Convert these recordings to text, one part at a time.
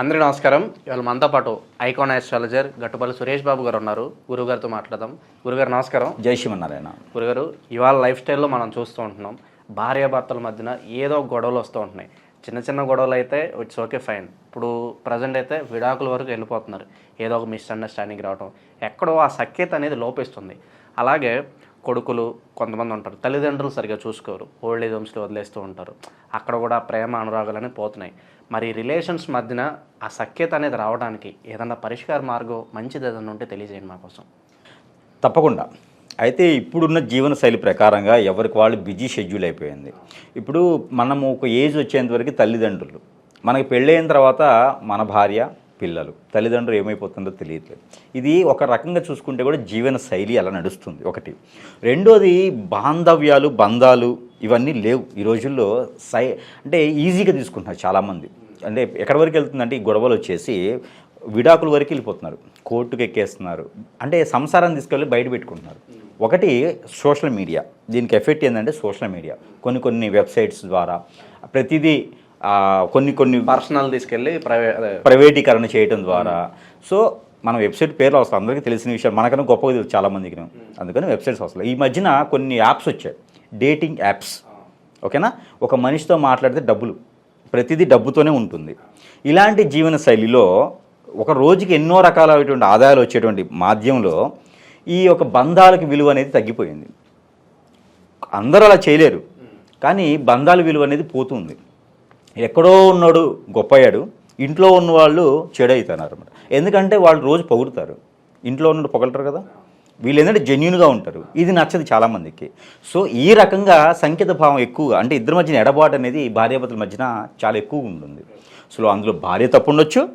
అందరికీ నమస్కారం. ఇవాళ మనతో పాటు ఐకాన్ ఆస్ట్రాలజర్ గట్టుపల్లి సురేష్ బాబు గారు ఉన్నారు. గురుగారితో మాట్లాడదాం. గురుగారు నమస్కారం. జై శ్రీమన్నారాయణ. గురుగారు ఇవాళ లైఫ్ స్టైల్లో మనం చూస్తూ ఉంటున్నాం. భార్యాభర్తల మధ్యన ఏదో ఒక గొడవలు వస్తూ ఉంటున్నాయి. చిన్న చిన్న గొడవలు అయితే ఇట్స్ ఓకే ఫైన్ ఇప్పుడు ప్రజెంట్ అయితే విడాకుల వరకు వెళ్ళిపోతున్నారు. ఏదో ఒక మిస్అండర్స్టాండింగ్ రావడం ఎక్కడో ఆ సఖ్యత అనేది లోపిస్తుంది. అలాగే కొడుకులు కొంతమంది ఉంటారు. తల్లిదండ్రులు సరిగా చూసుకోరు. ఓల్డ్ ఏజ్ హోమ్స్లో వదిలేస్తూ ఉంటారు. అక్కడ కూడా ప్రేమ అనురాగాలనే పోతున్నాయి. మరి రిలేషన్స్ మధ్యన ఆ సఖ్యత అనేది రావడానికి ఏదన్నా పరిష్కార మార్గం మంచిది ఏదన్నా ఉంటే తెలియజేయండి మా కోసం. తప్పకుండా. అయితే ఇప్పుడున్న జీవన శైలి ప్రకారంగా ఎవరికి వాళ్ళు బిజీ షెడ్యూల్ అయిపోయింది. ఇప్పుడు మనము ఒక ఏజ్ వచ్చేంత వరకు తల్లిదండ్రులు. మనకి పెళ్ళైన తర్వాత మన భార్య పిల్లలు. తల్లిదండ్రులు ఏమైపోతుందో తెలియట్లేదు. ఇది ఒక రకంగా చూసుకుంటే కూడా జీవన శైలి అలా నడుస్తుంది. ఒకటి. రెండోది బాంధవ్యాలు బంధాలు ఇవన్నీ లేవు. ఈ రోజుల్లో సై అంటే ఈజీగా తీసుకుంటున్నారు చాలామంది. అంటే ఎక్కడి వరకు వెళ్తుందంటే ఈ గొడవలు వచ్చేసి విడాకుల వరకు వెళ్ళిపోతున్నారు. కోర్టుకు ఎక్కేస్తున్నారు. అంటే సంసారాన్ని తీసుకెళ్ళి బయట పెట్టుకుంటున్నారు. ఒకటి సోషల్ మీడియా. దీనికి ఎఫెక్ట్ ఏంటంటే సోషల్ మీడియా. కొన్ని కొన్ని వెబ్సైట్స్ ద్వారా ప్రతిదీ కొన్ని కొన్ని పర్సనల్ తీసుకెళ్ళి ప్రైవేటీకరణ చేయటం ద్వారా. సో మన వెబ్సైట్ పేర్లు వస్తాయి అందరికీ తెలిసిన విషయం మనకన్నా గొప్పగా తెలుసు చాలా మందికి. అందుకని వెబ్సైట్స్ వస్తాయి ఈ మధ్యన కొన్ని యాప్స్ వచ్చాయి. Dating apps. ఓకేనా? ఒక మనిషితో మాట్లాడితే డబ్బులు. ప్రతిదీ డబ్బుతోనే ఉంటుంది. ఇలాంటి జీవన శైలిలో ఒక రోజుకి ఎన్నో రకాలైనటువంటి ఆదాయాలు వచ్చేటువంటి మాధ్యమంలో ఈ యొక్క బంధాలకు విలువ అనేది తగ్గిపోయింది. అందరూ అలా చేయలేరు. కానీ బంధాల విలువ అనేది పోతుంది. ఎక్కడో ఉన్నాడు గొప్పయ్యాడు. ఇంట్లో ఉన్న వాళ్ళు చెడవుతున్నారు అనమాట ఎందుకంటే వాళ్ళు రోజు పొగుడుతారు. ఇంట్లో ఉన్నట్టు పొగలరు కదా. వీళ్ళు ఏంటంటే జెన్యున్గా ఉంటారు. ఇది నచ్చదు చాలామందికి. సో ఈ రకంగా సంకేత భావం ఎక్కువగా అంటే ఇద్దరి మధ్యన ఎడబాటు అనేది భార్యాభర్తల మధ్యన చాలా ఎక్కువగా ఉంటుంది. సో అందులో భార్య తప్పు ఉండొచ్చు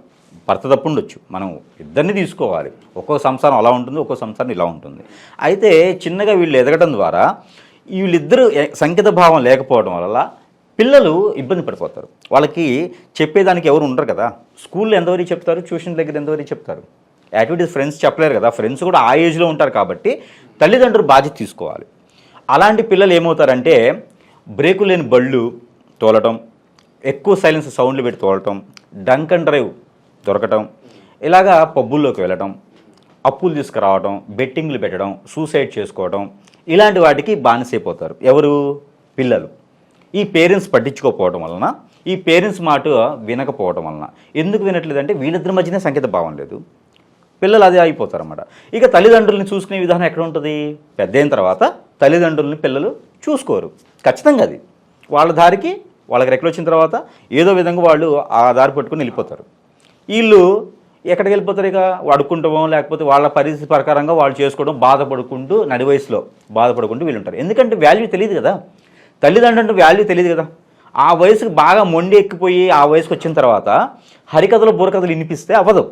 భర్త తప్పు ఉండొచ్చు మనం ఇద్దరిని తీసుకోవాలి. ఒక్కో సంసారం అలా ఉంటుంది ఒక్కో సంసారం ఇలా ఉంటుంది. అయితే చిన్నగా వీళ్ళు ఎదగడం ద్వారా వీళ్ళిద్దరూ సంకేత భావం లేకపోవడం వల్ల పిల్లలు ఇబ్బంది పడిపోతారు. వాళ్ళకి చెప్పేదానికి ఎవరు ఉండరు కదా. స్కూల్లో ఎంతవరకు చెప్తారు? ట్యూషన్ దగ్గర ఎంతవరకు చెప్తారు? యాక్టివిటీస్ ఫ్రెండ్స్ చెప్పలేరు కదా. ఫ్రెండ్స్ కూడా ఆ ఏజ్లో ఉంటారు కాబట్టి తల్లిదండ్రులు బాధ్యత తీసుకోవాలి. అలాంటి పిల్లలు ఏమవుతారంటే బ్రేకు లేని బళ్ళు తోలటం ఎక్కువ సైలెన్స్ సౌండ్లు పెట్టి తోలటం డంక్ అండ్ డ్రైవ్ దొరకటం ఇలాగా పబ్బుల్లోకి వెళ్ళటం అప్పులు తీసుకురావడం బెట్టింగ్లు పెట్టడం సూసైడ్ చేసుకోవడం ఇలాంటి వాటికి బానిసైపోతారు. ఎవరు? పిల్లలు. ఈ పేరెంట్స్ పట్టించుకోకపోవడం వలన ఈ పేరెంట్స్ మాట వినకపోవడం వలన. ఎందుకు వినట్లేదంటే వీళ్ళిద్దరి మధ్యనే సంకేత భావం లేదు. పిల్లలు అదే అయిపోతారు అన్నమాట ఇక తల్లిదండ్రుల్ని చూసుకునే విధానం ఎక్కడ ఉంటుంది? పెద్ద అయిన తర్వాత తల్లిదండ్రుల్ని పిల్లలు చూసుకోరు. ఖచ్చితంగా అది. వాళ్ళ దారికి వాళ్ళకి రెక్కలు వచ్చిన తర్వాత ఏదో విధంగా వాళ్ళు ఆ దారి పట్టుకుని వెళ్ళిపోతారు. వీళ్ళు ఎక్కడికి వెళ్ళిపోతారు ఇక? అడుక్కుంటామో లేకపోతే వాళ్ళ పరిస్థితి ప్రకారంగా వాళ్ళు చేసుకోవడం బాధపడుకుంటూ నడి వయసులో బాధపడుకుంటూ వీళ్ళు ఉంటారు ఎందుకంటే వాల్యూ తెలియదు కదా. తల్లిదండ్రులు వాల్యూ తెలియదు కదా. ఆ వయసుకు బాగా మొండి ఎక్కిపోయి ఆ వయసుకు వచ్చిన తర్వాత హరికథలు బుర్రకథలు వినిపిస్తే అవ్వదు.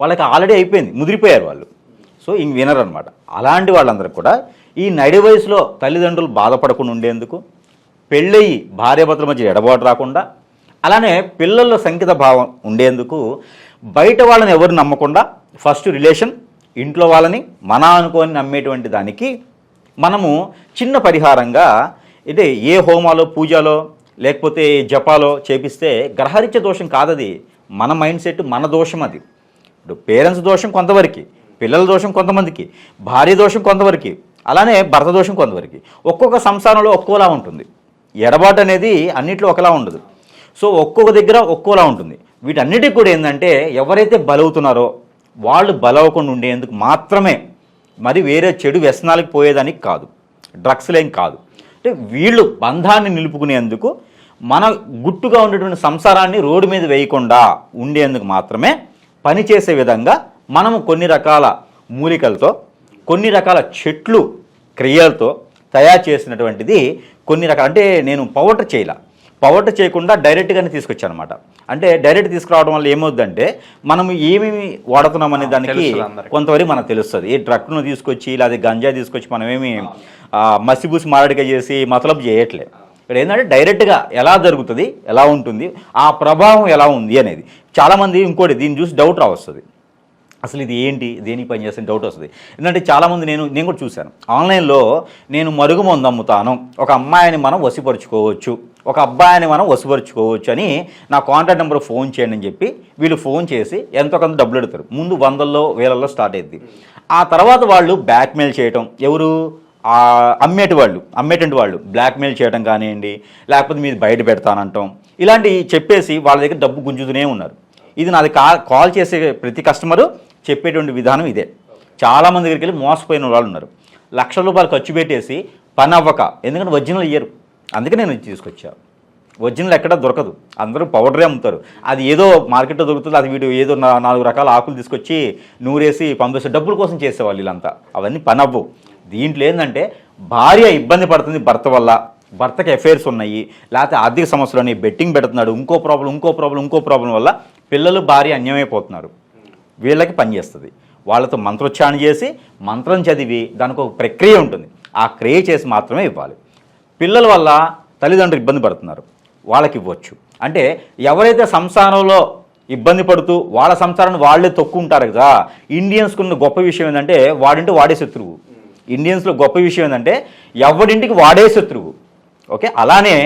వాళ్ళకి ఆల్రెడీ అయిపోయింది ముదిరిపోయారు వాళ్ళు. సో ఇంక వినరు అనమాట అలాంటి వాళ్ళందరికీ కూడా ఈ నడి వయసులో తల్లిదండ్రులు బాధపడకుండా ఉండేందుకు పెళ్ళయి భార్యాభర్తల మధ్య ఎడబాటు రాకుండా అలానే పిల్లల్లో సంకిత భావం ఉండేందుకు బయట వాళ్ళని ఎవరు నమ్మకుండా ఫస్ట్ రిలేషన్ ఇంట్లో వాళ్ళని మన అనుకొని నమ్మేటువంటి దానికి మనము చిన్న పరిహారంగా ఇదే ఏ హోమాలో పూజలో లేకపోతే జపాలో చేపిస్తే గ్రహరీత్య దోషం కాదది. మన మైండ్ సెట్ మన దోషం అది. ఇప్పుడు పేరెంట్స్ దోషం కొంతవరకు పిల్లల దోషం కొంతమందికి భార్య దోషం కొంతవరకు అలానే భర్త దోషం కొంతవరకు. ఒక్కొక్క సంసారంలో ఒక్కోలా ఉంటుంది. ఎడబాటు అనేది అన్నిట్లో ఒకలా ఉండదు. సో ఒక్కొక్క దగ్గర ఒక్కోలా ఉంటుంది. వీటన్నిటికి కూడా ఏంటంటే ఎవరైతే బలవుతున్నారో వాళ్ళు బలవకుండా ఉండేందుకు మాత్రమే మరి వేరే చెడు వ్యసనాలకు పోయేదానికి కాదు. డ్రగ్స్లేం కాదు. అంటే వీళ్ళు బంధాన్ని నిలుపుకునేందుకు మన గుట్టుగా ఉండేటువంటి సంసారాన్ని రోడ్డు మీద వేయకుండా ఉండేందుకు మాత్రమే పనిచేసే విధంగా మనము కొన్ని రకాల మూలికలతో కొన్ని రకాల చెట్లు క్రియలతో తయారు చేసినటువంటిది కొన్ని రకాల అంటే నేను పౌడర్ చేయాల. పౌడర్ చేయకుండా డైరెక్ట్గానే తీసుకొచ్చాను అనమాట అంటే డైరెక్ట్ తీసుకురావడం వల్ల ఏమవుద్దంటే మనం ఏమేమి వాడుతున్నాం అనే దానికి. కొంతవరకు మనకు తెలుస్తుంది. ఈ ట్రక్ను తీసుకొచ్చి లేదా గంజా తీసుకొచ్చి మనం ఏమి ఆ, మసిబూసి మారడిగా చేసి మతలబు చేయట్లే. ఇక్కడ ఏంటంటే డైరెక్ట్గా ఎలా జరుగుతుంది ఎలా ఉంటుంది ఆ ప్రభావం ఎలా ఉంది అనేది. చాలామంది ఇంకోటి దీన్ని చూసి డౌట్ రావస్తుంది. అసలు ఇది ఏంటి దేనికి పని చేస్తే డౌట్ వస్తుంది. ఎందుకంటే చాలామంది నేను నేను కూడా చూశాను. ఆన్లైన్లో నేను మరుగుమందు అమ్ముతాను. ఒక అమ్మాయిని మనం వసిపరుచుకోవచ్చు ఒక అబ్బాయిని మనం వసుపరుచుకోవచ్చు అని నా కాంటాక్ట్ నెంబర్ ఫోన్ చేయండి అని చెప్పి వీళ్ళు ఫోన్ చేసి ఎంతో కొంత డబ్బులు పెడతారు ముందు వందల్లో వేలల్లో స్టార్ట్ అయ్యింది ఆ తర్వాత వాళ్ళు బ్లాక్మెయిల్ చేయటం ఎవరు? అమ్మేటి వాళ్ళు అమ్మేటువంటి వాళ్ళు బ్లాక్మెయిల్ చేయడం కానివ్వండి లేకపోతే మీరు బయట పెడతానంటాం. ఇలాంటివి చెప్పేసి వాళ్ళ దగ్గర డబ్బు గుంజుతూనే ఉన్నారు. ఇది నాది కా కాల్ చేసే ప్రతి కస్టమరు చెప్పేటువంటి విధానం ఇదే. చాలామంది దగ్గరికి వెళ్ళి మోసపోయిన వాళ్ళు ఉన్నారు. లక్షల రూపాయలు ఖర్చు పెట్టేసి పని అవ్వక ఎందుకంటే ఒరిజినల్ ఇయ్యరు అందుకే నేను తీసుకొచ్చా. ఒరిజినల్ ఎక్కడ దొరకదు. అందరూ పౌడరే అమ్ముతారు. అది ఏదో మార్కెట్లో దొరుకుతుంది అది వీడు ఏదో నా- నాలుగు రకాల ఆకులు తీసుకొచ్చి నూరేసి పంపిస్తే డబ్బుల కోసం చేసేవాళ్ళు వీళ్ళంతా. అవన్నీ పని అవ్వవు దీంట్లో ఏంటంటే భార్య ఇబ్బంది పడుతుంది భర్త వల్ల. భర్తకి అఫైర్స్ ఉన్నాయి. లేకపోతే ఆర్థిక సమస్యలు ఉన్నాయి బెట్టింగ్ పెడుతున్నాడు. ఇంకో ప్రాబ్లం ఇంకో ప్రాబ్లం ఇంకో ప్రాబ్లం వల్ల పిల్లలు భార్య అన్యమైపోతున్నారు. వీళ్ళకి పనిచేస్తుంది వాళ్ళతో మంత్రోచ్చారణ చేసి మంత్రం చదివి దానికి ఒక ప్రక్రియ ఉంటుంది. ఆ క్రియ చేసి మాత్రమే ఇవ్వాలి. పిల్లల వల్ల తల్లిదండ్రులు ఇబ్బంది పడుతున్నారు. వాళ్ళకి ఇవ్వచ్చు. అంటే ఎవరైతే సంసారంలో ఇబ్బంది పడుతూ వాళ్ళ సంసారాన్ని వాళ్ళే తొక్కుంటారు కదా ఇండియన్స్కి ఉన్న గొప్ప విషయం ఏంటంటే వాడింటి వాడే శత్రువు. ఇండియన్స్లో గొప్ప విషయం ఏంటంటే ఎవడింటికి వాడే శత్రువు. ఓకే? అలానే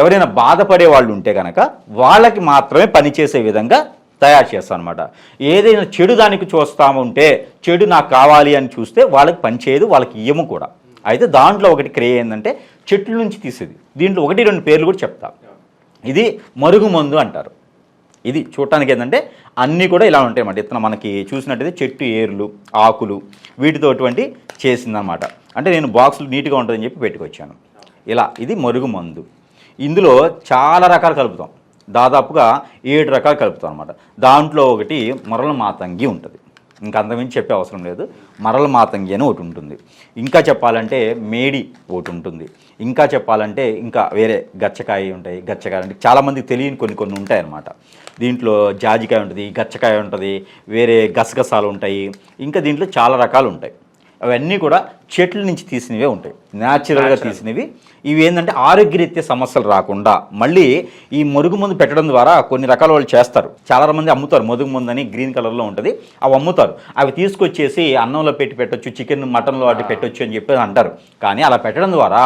ఎవరైనా బాధపడే వాళ్ళు ఉంటే కనుక వాళ్ళకి మాత్రమే పనిచేసే విధంగా తయారు చేస్తాను అనమాట ఏదైనా చెడు దానికి చూస్తాము ఉంటే చెడు నాకు కావాలి అని చూస్తే వాళ్ళకి పనిచేయదు వాళ్ళకి ఇయ్యము కూడా. అయితే దాంట్లో ఒకటి క్రియ ఏంటంటే చెట్ల నుంచి తీసేది. దీంట్లో ఒకటి రెండు పేర్లు కూడా చెప్తా. ఇది మరుగుమందు అంటారు. ఇది చూడటానికి ఏంటంటే అన్నీ కూడా ఇలా ఉంటాయి అన్నమాట. ఇతను మనకి చూసినట్టయితే చెట్టు ఏర్లు ఆకులు వీటితోటువంటి చేసిందనమాట అంటే నేను బాక్సులు నీట్గా ఉంటుందని చెప్పి పెట్టుకొచ్చాను. ఇలా ఇది మరుగు మందు. ఇందులో చాలా రకాలు కలుపుతాం. దాదాపుగా ఏడు రకాలు కలుపుతాం అనమాట దాంట్లో ఒకటి మరల మాతంగి ఉంటుంది. ఇంకా అంతమించి చెప్పే అవసరం లేదు. మరల మాతంగి అని ఒకటి ఉంటుంది. ఇంకా చెప్పాలంటే మేడి ఒకటి ఉంటుంది. ఇంకా చెప్పాలంటే ఇంకా వేరే గచ్చకాయ ఉంటాయి. గచ్చకాయ అంటే చాలామందికి తెలియని కొన్ని కొన్ని ఉంటాయి అన్నమాట. దీంట్లో జాజికాయ ఉంటుంది గచ్చకాయ ఉంటుంది వేరే గసగసాలు ఉంటాయి. ఇంకా దీంట్లో చాలా రకాలు ఉంటాయి. అవన్నీ కూడా చెట్ల నుంచి తీసినవే ఉంటాయి. న్యాచురల్గా తీసినవి. ఇవి ఏంటంటే ఆరోగ్యరీత్యా సమస్యలు రాకుండా మళ్ళీ ఈ మరుగు మందు పెట్టడం ద్వారా కొన్ని రకాల వాళ్ళు చేస్తారు. చాలా మంది అమ్ముతారు. మరుగు మందు అని గ్రీన్ కలర్లో ఉంటుంది. అవి అమ్ముతారు. అవి తీసుకొచ్చేసి అన్నంలో పెట్టి పెట్టొచ్చు చికెన్ మటన్లో వాటి పెట్టొచ్చు అని చెప్పి అంటారు. కానీ అలా పెట్టడం ద్వారా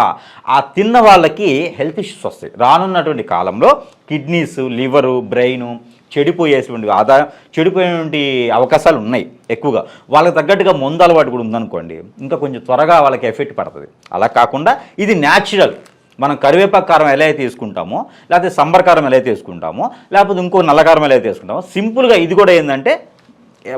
ఆ తిన్న వాళ్ళకి హెల్త్ ఇష్యూస్ వస్తాయి. రానున్నటువంటి కాలంలో కిడ్నీస్ లివరు బ్రెయిన్ చెడిపోయేటువంటి ఆదాయం చెడిపోయేటువంటి అవకాశాలు ఉన్నాయి ఎక్కువగా. వాళ్ళకి తగ్గట్టుగా ముందు అలవాటు కూడా ఉందనుకోండి ఇంకా కొంచెం త్వరగా వాళ్ళకి ఎఫెక్ట్ పడుతుంది. అలా కాకుండా ఇది న్యాచురల్. మనం కరివేపాకు కారం ఎలా అయితే తీసుకుంటామో లేకపోతే సంబరకారం ఎలా అయితే తీసుకుంటామో లేకపోతే ఇంకో నల్లకారం ఎలా అయితే తీసుకుంటామో సింపుల్గా ఇది కూడా ఏంటంటే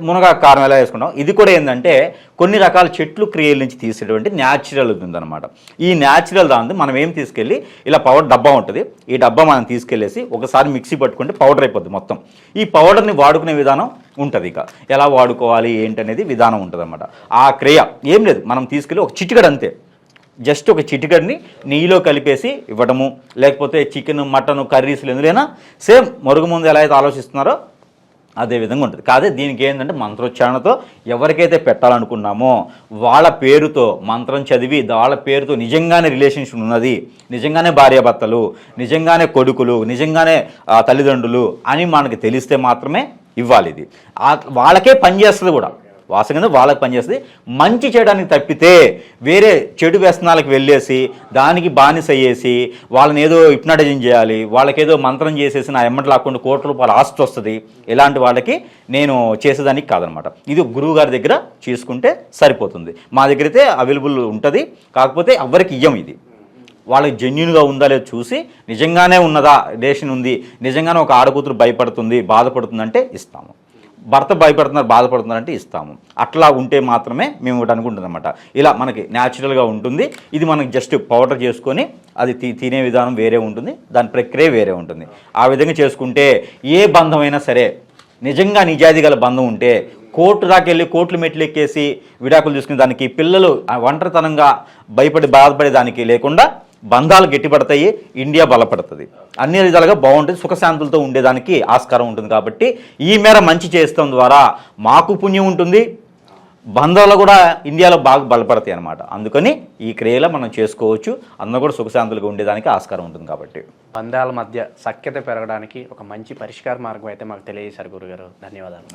మునగా కారం ఎలా వేసుకుంటాం ఇది కూడా ఏంటంటే కొన్ని రకాల చెట్లు క్రియల నుంచి తీసేటువంటి న్యాచురల్ ఉందన్నమాట. ఈ న్యాచురల్ దాని మనం ఏం తీసుకెళ్ళి ఇలా పౌడర్ డబ్బా ఉంటుంది. ఈ డబ్బా మనం తీసుకెళ్ళేసి ఒకసారి మిక్సీ పట్టుకుంటే పౌడర్ అయిపోద్ది మొత్తం. ఈ పౌడర్ని వాడుకునే విధానం ఉంటుంది ఇక. ఎలా వాడుకోవాలి ఏంటనేది విధానం ఉంటుంది ఆ క్రియ ఏం లేదు. మనం తీసుకెళ్ళి ఒక చిటికడ అంతే. జస్ట్ ఒక చిటికడిని నెయ్యిలో కలిపేసి ఇవ్వడము లేకపోతే చికెన్ మటన్ కర్రీస్లు ఎందులైనా సేమ్ మరుగు ముందు ఎలా అయితే ఆలోచిస్తున్నారో అదే విధంగా ఉంటుంది. కాదే దీనికి ఏంటంటే మంత్రోచ్చారణతో ఎవరికైతే పెట్టాలనుకున్నామో వాళ్ళ పేరుతో మంత్రం చదివి వాళ్ళ పేరుతో నిజంగానే రిలేషన్షిప్ ఉన్నది నిజంగానే భార్యాభర్తలు నిజంగానే కొడుకులు నిజంగానే తల్లిదండ్రులు అని మనకి తెలిస్తే మాత్రమే ఇవ్వాలి ఇది. వాళ్ళకే పనిచేస్తుంది కూడా. వాసన కింద వాళ్ళకి పనిచేస్తుంది మంచి చేయడానికి తప్పితే వేరే చెడు వ్యసనాలకు వెళ్ళేసి దానికి బానిస అయ్యేసి వాళ్ళని ఏదో హిప్నటైజింగ్ చేయాలి వాళ్ళకేదో మంత్రం చేసేసి నా ఎమ్మటి లాక్కుండా కోట్ల రూపాయలు ఆస్తి వస్తుంది. ఇలాంటి వాళ్ళకి నేను చేసేదానికి కాదనమాట. ఇది గురువు గారి దగ్గర చేసుకుంటే సరిపోతుంది. మా దగ్గర అయితే అవైలబుల్ ఉంటుంది. కాకపోతే ఎవరికి ఇయ్యం ఇది. వాళ్ళకి జెన్యున్గా ఉందా లేదో చూసి నిజంగానే ఉన్నదా రిలేషన్ ఉంది నిజంగానే ఒక ఆడకూతురు భయపడుతుంది బాధపడుతుందంటే ఇస్తాము. భర్త భయపడుతున్నారు బాధపడుతున్నారంటే ఇస్తాము. అట్లా ఉంటే మాత్రమే మేము ఒకటి అనుకుంటుందన్నమాట ఇలా మనకి న్యాచురల్గా ఉంటుంది. ఇది మనకి జస్ట్ పౌడర్ చేసుకొని అది తి- తినే విధానం వేరే ఉంటుంది. దాని ప్రక్రియ వేరే ఉంటుంది. ఆ విధంగా చేసుకుంటే ఏ బంధమైనా సరే నిజంగా నిజాయితీ గల బంధం ఉంటే కోర్టు దాకా వెళ్ళి కోర్టులు మెట్లు ఎక్కేసి విడాకులు తీసుకునే దానికి పిల్లలు ఒంటరితనంగా భయపడి బాధపడే దానికి లేకుండా బంధాలు గట్టిపడతాయి ఇండియా బలపడుతుంది. అన్ని విధాలుగా బాగుంటుంది సుఖశాంతులతో ఉండేదానికి ఆస్కారం ఉంటుంది కాబట్టి ఈ మేర మంచి చేస్తాం ద్వారా మాకు పుణ్యం ఉంటుంది బంధాలు కూడా ఇండియాలో బాగా బలపడతాయి అనమాట అందుకని ఈ క్రియలో మనం చేసుకోవచ్చు అందరూ కూడా సుఖశాంతులుగా ఉండేదానికి ఆస్కారం ఉంటుంది కాబట్టి. బంధాల మధ్య సఖ్యత పెరగడానికి ఒక మంచి పరిష్కార మార్గం అయితే మాకు తెలియజేశారు గురుగారు. ధన్యవాదాలు.